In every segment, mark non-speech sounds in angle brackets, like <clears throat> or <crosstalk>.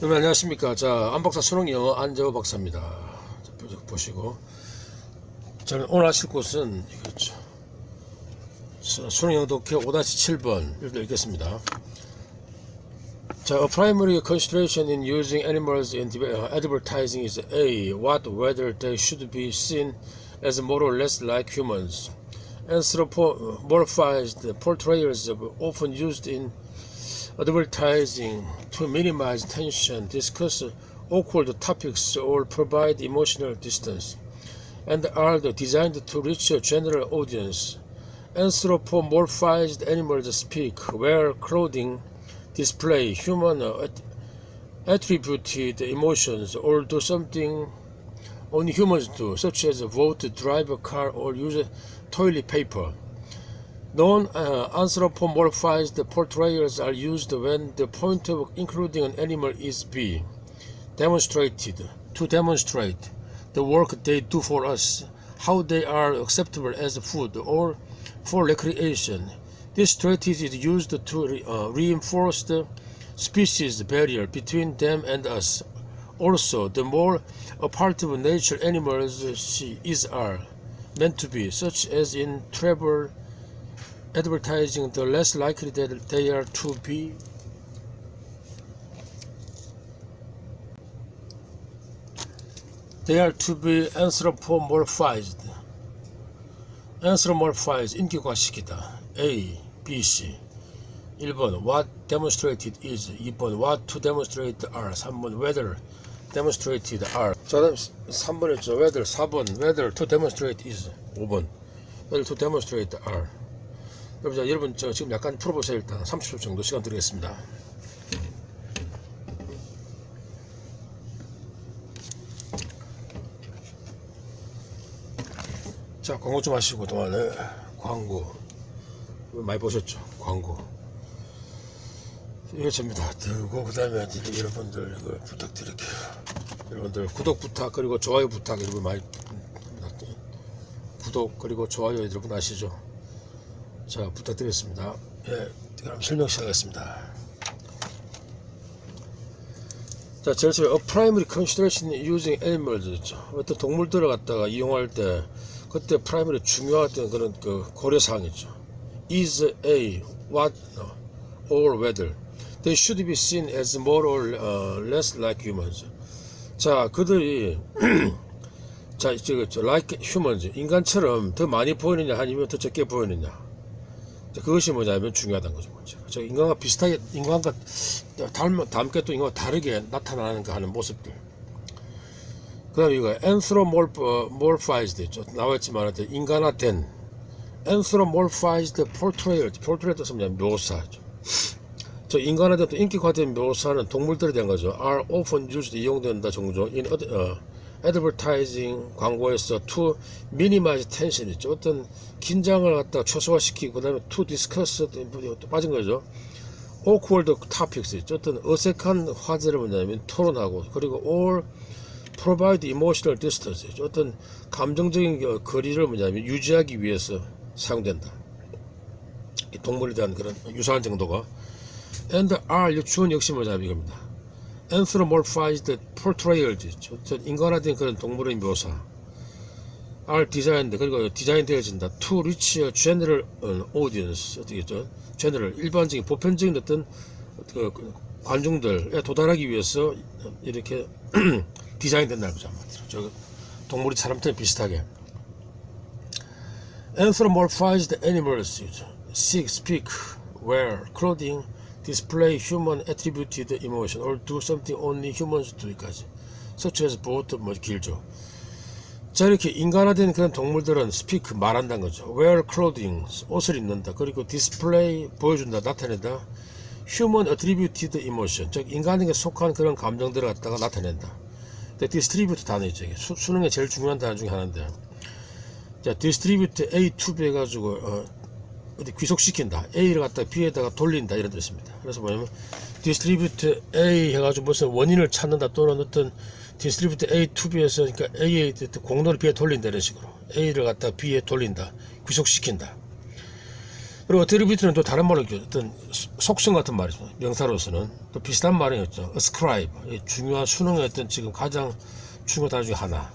여러분 안녕하십니까 자 안박사 수능영어 안재호 박사입니다 자, 보- 보시고 저는 오늘 하실 곳은 이거죠 수- 수능영어 독해 5-7번 읽겠습니다 자, a primary consideration in using animals in uh, advertising is A. What whether they should be seen as more or less like humans. Anthropomorphized portrayals of often used in advertising to minimize tension, discuss awkward topics, or provide emotional distance, and are designed to reach a general audience. Anthropomorphized animals speak, wear clothing, display human at- attributed emotions, or do something only humans do, such as vote, drive a car, or use toilet paper. Non uh, portrayals are used when the point of including an animal is B. Demonstrated to demonstrate the work they do for us, how they are acceptable as food or for recreation. This strategy is used to re- uh, reinforce the species barrier between them and us. Also, the more a part of nature animals she is are meant to be, such as in travel advertising, the less likely that they are to be they are to be anthropomorphized. anthropomorphized 인격화시키다. A, B, C. 1번 what demonstrated is 2번 what to demonstrate are 3번 whether demonstrated are 자 다음 3번이죠 whether 4번 whether to demonstrate is 5번 whether to demonstrate are 여러분, 자, 여러분 저 지금 약간 풀어보세요 일단. 30초 정도 시간 드리겠습니다. 자 광고 좀 하시고 동안에. 광고. 많이 보셨죠? 광고. 이거 전부 다 들고 그 다음에 여러분들 이거 부탁드릴게요. 여러분들 구독 부탁 그리고 좋아요 부탁 여러분 많이 부탁드려요. 구독 그리고 좋아요 여러분 아시죠 자 부탁드리겠습니다 예 그럼 설명 시작하겠습니다 자 제일 처음에 a primary consideration using animals 있죠 어떤 동물들을 갖다가 이용할 때 그때 프라이머리 중요했던 그런 그 고려 사항이죠 is a what or whether they should be seen as more or uh, less like humans 자 그들이 자 저거 저 like humans 인간처럼 더 많이 보이느냐 아니면 더 적게 보이느냐 자, 그것이 뭐냐면 중요하다는 거죠. 저 인간과 비슷하게 인간과 닮, 닮게 또 인간과 다르게 나타나는가 하는 모습들. 그 다음에 이거 anthropomorphized 있죠. 나와있지만 인간화된 anthropomorphized portrayal portrait 뜻은 뭐냐 묘사죠. 저 인간화된 또 인격화된 묘사는 동물들에 대한 거죠. are often used 이용된다 종종. in 어, advertising 광고에서 to minimize tension 있죠. 어떤 긴장을 갖다 최소화시키고 그 다음에 to discuss 또 빠진 거죠. Awkward topics 있죠. 어떤 어색한 화제를 뭐냐면 토론하고 그리고 or provide emotional distance 어떤 감정적인 그 거리를 뭐냐면 유지하기 위해서 사용된다. 이 동물에 대한 그런 유사한 정도가. And are 이 주어 역시 뭐냐면 이겁니다 anthropomorphized portrayals 인간화된 그런 동물의 묘사 are designed 그리고 디자인 되어진다 to reach a general audience 어떻게 죠 general 일반적인 보편적인 어떤 그 관중들에 도달하기 위해서 이렇게 디자인된다는 거죠 한마디로 저 동물이 사람처럼 비슷하게 anthropomorphized animals seek, speak, wear clothing, display human attributed emotion or do something only humans do까지 as both 뭐 길죠 자 이렇게 인간화된 그런 동물들은 speak 말한다는 거죠 wear clothing 옷을 입는다 그리고 display 보여준다 나타낸다 human attributed emotion 즉 인간에게 속한 그런 감정들을 갖다가 나타낸다 근데 distribute 단어이죠 이게 수, 수능에 제일 중요한 단어 중에 하나인데 자 distribute A to B 해가지고 어, 어디 귀속시킨다 A를 갖다 B에다가 돌린다 이런 뜻입니다 그래서 뭐냐면 distribute A 해가지고 무슨 원인을 찾는다 또는 어떤 distribute A to B에서 그러니까 A의 공로를 B에 돌린다 이런 식으로 A를 갖다 B에 돌린다 귀속시킨다 그리고 attribute는 또 다른 말로. 어떤 수- 속성 같은 말이죠. 명사로서는 또 비슷한 말이 있죠. ascribe 이 중요한 수능의 어떤 지금 가장 중요한 단어 중에 하나.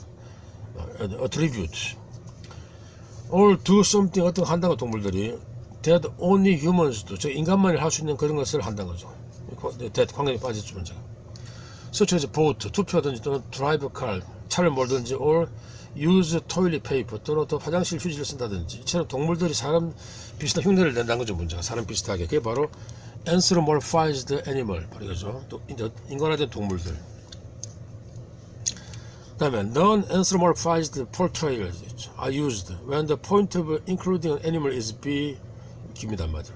어, attribute or do something 어떤 거 한다고 동물들이 that only humans do 저 인간만이 할 수 있는 그런 것을 한다는 거죠. that 관계에 빠졌죠 문제가. such as vote 투표하든지 또는 drive car 차를 몰든지 or use toilet paper 또는 또 화장실 휴지를 쓴다든지 이처럼 동물들이 사람 비슷한 흉내를 낸다는 거죠 문제가 사람 비슷하게 그게 바로 anthropomorphized animal 바로 이거죠 또 인간화된 동물들 그 다음에 non-anthropomorphized portrayals are used when the point of including an animal is be 깁니다 한마디로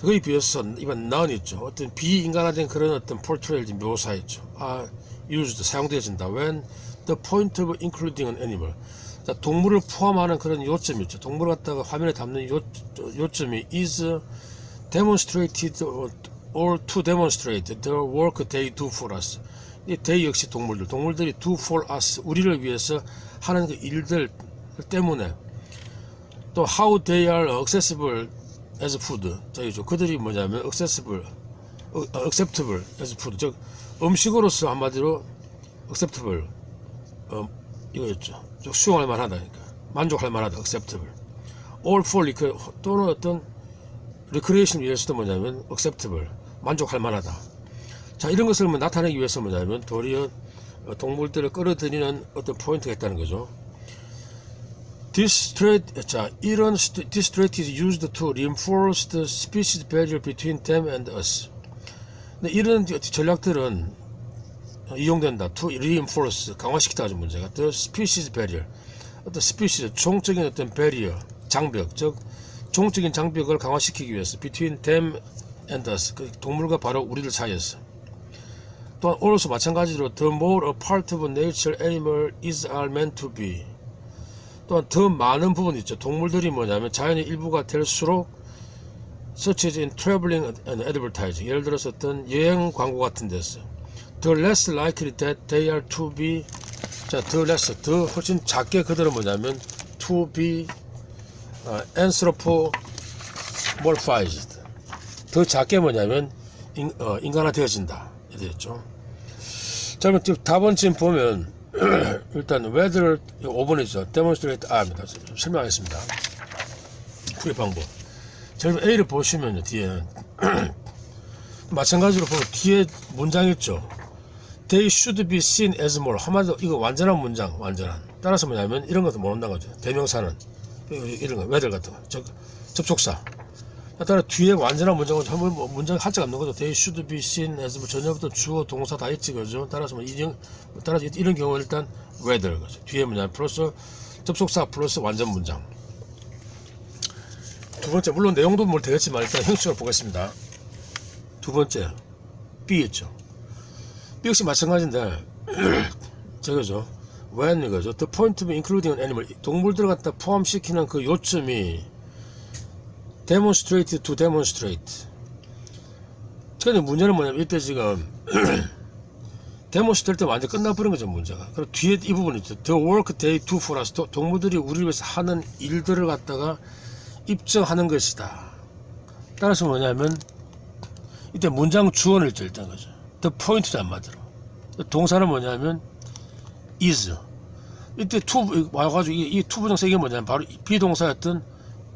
그에 비해서 이번 non 있죠 어떤 비인간화된 그런 어떤 portrayal 묘사 있죠 are used 사용되어진다 when the point of including an animal 자, 동물을 포함하는 그런 요점이 있죠 동물을 갖다가 화면에 담는 요, 요점이 is demonstrated or to demonstrate the work they do for us 이 they 역시 동물들 동물들이 do for us 우리를 위해서 하는 그 일들 때문에 또 how they are accessible as food. 저기죠 그들이 뭐냐면 accessible 어, acceptable as food. 즉 음식으로서 한마디로 acceptable. 어, 이거였죠. 즉 수용할 만하다니까. 만족할 만하다. acceptable. All for 그 또는 어떤 리크레이션 위해서도 뭐냐면 acceptable. 만족할 만하다. 자 이런 것을 뭐 나타내기 위해서 뭐냐면 도리어 어, 동물들을 끌어들이는 어떤 포인트가 있다는 거죠 This trait, 자 이런 this trait is used to reinforce the species barrier between them and us 근데 이런 전략들은 이용된다 to reinforce 강화시키다 하는 문제가 the species barrier 어떤 species 종적인 어떤 barrier 장벽 즉 종적인 장벽을 강화시키기 위해서 between them and us 그 동물과 바로 우리들 사이에서 또한 also 마찬가지로 the more a part of nature animal is are meant to be 또한 더 많은 부분이 있죠 동물들이 뭐냐면 자연의 일부가 될수록 in traveling and advertising 예를 들어서 어떤 여행 광고 같은 데서 the less likely that they are to be 자, the less 더 훨씬 작게 그들은 뭐냐면 to be 어, anthropomorphized 더 작게 뭐냐면 인, 어, 인간화 되어진다 됐죠 자 그럼 답은 지금 보면 <clears throat> 일단 whether 5번이죠 demonstrate R입니다. 설명하겠습니다. 풀이 방법. 저희 A를 보시면요 뒤에 <clears throat> 마찬가지로 보면 뒤에 문장 있죠. They should be seen as more. 한마디로 이거 완전한 문장 완전한. 따라서 뭐냐면 이런 것도 모른다는 거죠. 대명사는. 이런 거 whether 같은 거. 접, 접촉사 따라 뒤에 완전한 문장은 한번 뭐 문장 한자가 없는 거죠. They should be seen as 뭐 전혀부터 주어 동사 다 있지 그죠? 따라서 뭐 이런 따라서 이런 경우 일단 whether 그죠? 뒤에 뭐냐 플러스 접속사 플러스 완전 문장. 두 번째 물론 내용도 뭘 되겠지만 일단 형식을 보겠습니다. 두 번째 B 있죠. B 역시 마찬가지인데 <clears throat> 저거죠? when 이거죠? the point of including an animal 동물들을 갖다 포함시키는 그 요점이 demonstrate to demonstrate. 근데 문제는 뭐냐면 이때 지금 <clears throat> 데모스트할 때 완전 끝나버린 거죠 문제가. 그리고 뒤에 이 부분 있죠. The work they do for us. 도- 동물들이 우리를 위해서 하는 일들을 갖다가 입증하는 것이다. 따라서 뭐냐면 이때 문장 주어를 일단 거죠. The point도 한마디로. 동사는 뭐냐면 is. 이때 to 와가지고 이, 이 to 부정사 이게 뭐냐면 바로 이 비동사였던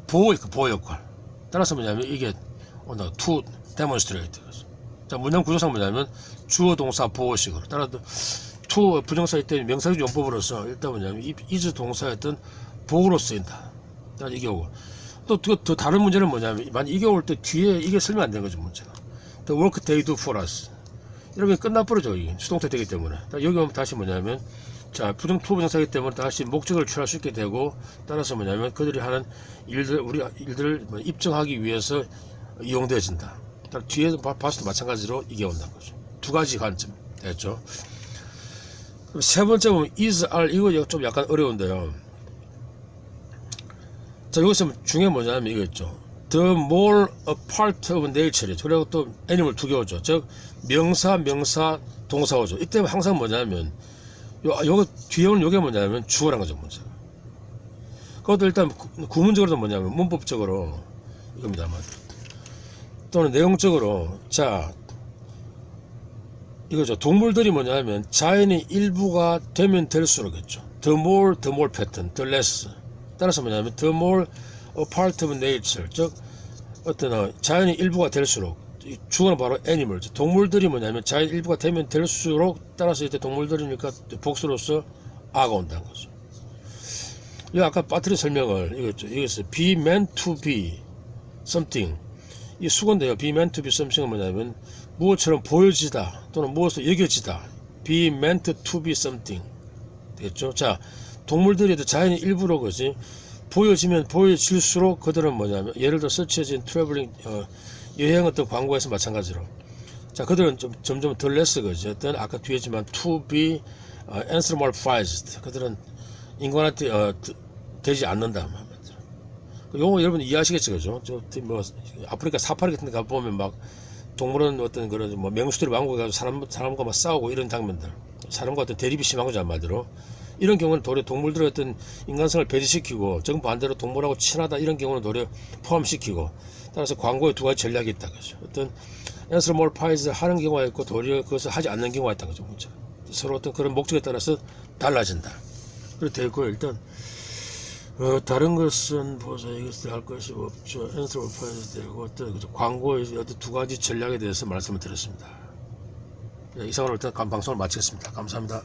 보호 보호 역할 따라서 뭐냐면 이게 오늘 to demonstrate. 자 문장 구조상 뭐냐면 주어 동사 보호식으로 따라서 to 부정사일 때 명사적 용법으로서 일단 뭐냐면 이 is 동사였던 보호로 쓰인다. 이게 오고 또더 더 다른 문제는 뭐냐면 만약 이게 올 때 뒤에 이게 쓰면 안 되는 거죠 문제가. The work they do for us 이렇게 끝나버리죠 수동태 되기 때문에 자, 여기 오면 다시 뭐냐면 자 부정 투부정사이기 때문에 다시 목적을 취할 수 있게 되고 따라서 뭐냐면 그들이 하는 일들 우리 일들을 뭐 입증하기 위해서 이용되어진다. 따 뒤에 봐- 봤을 때 마찬가지로 이게 온다는 거죠. 두 가지 관점 됐죠. 그럼 세 번째 보면 is are 이거 좀 약간 어려운데요. 자 여기서 중요한 뭐냐면 이거 있죠. The more a part of nature. 그리고 또 animal 두 개 오죠. 즉 명사 명사 동사 오죠. 이때 항상 뭐냐면 요, 요거 뒤에 오는 요게 뭐냐면 주어란 거죠 문제 그것도 일단 구- 구문적으로도 뭐냐면 문법적으로 이겁니다만 또는 내용적으로 자 이거죠. 동물들이 뭐냐면 자연의 일부가 되면 될수록이죠. The more the more pattern the less. 따라서 뭐냐면 the more a part of nature. 즉 어떤 어, 자연의 일부가 될수록 이 주어는 바로 애니멀 동물들이 뭐냐면 자연 일부가 되면 될수록 따라서 이때 동물들이니까 복수로서 아가 온다는 거죠. 이 아까 빠트리 설명을 이거죠. 이것은 be meant to be something 이 수건데요. be meant to be something은 뭐냐면 무엇처럼 보여지다 또는 무엇으로 여겨지다 be meant to be something 되겠죠. 자 동물들이 자연의 일부로 거지 보여지면 보여질수록 그들은 뭐냐면 예를 들어 서치해진 트래블링 어, 여행 어떤 광고에서 마찬가지로. 자 그들은 좀 점점 덜 레스 거지. 어떤 아까 뒤에지만 to be 어, anthropomorphized 그들은 인간한테 어, 드- 되지 않는다. 요거 여러분 이해하시겠죠 그죠? 저뭐 아프리카 사파리 같은 데 가보면 막 동물원 어떤 그런 뭐 맹수들이 왕국에 가서 사람, 사람과 막 싸우고 이런 장면들. 사람과 어떤 대립이 심한 거죠 한마디로. 이런 경우는 도리어 동물들의 어떤 인간성을 배제시키고 정반대로 동물하고 친하다 이런 경우는 도리어 포함시키고 따라서 광고에 두 가지 전략이 있다 그죠. 어떤 앤스모르파이즈 하는 경우가 있고 도리어 그것을 하지 않는 경우가 있다 그죠 문제 서로 어떤 그런 목적에 따라서 달라진다. 그렇게 있고요 일단 어, 다른 것은 보자 이것을 할 것이 없죠. 앤스모르파이즈 되고 어떤? 광고의 어떤 두 가지 전략에 대해서 말씀을 드렸습니다. 네, 이상으로 일단 방송을 마치겠습니다. 감사합니다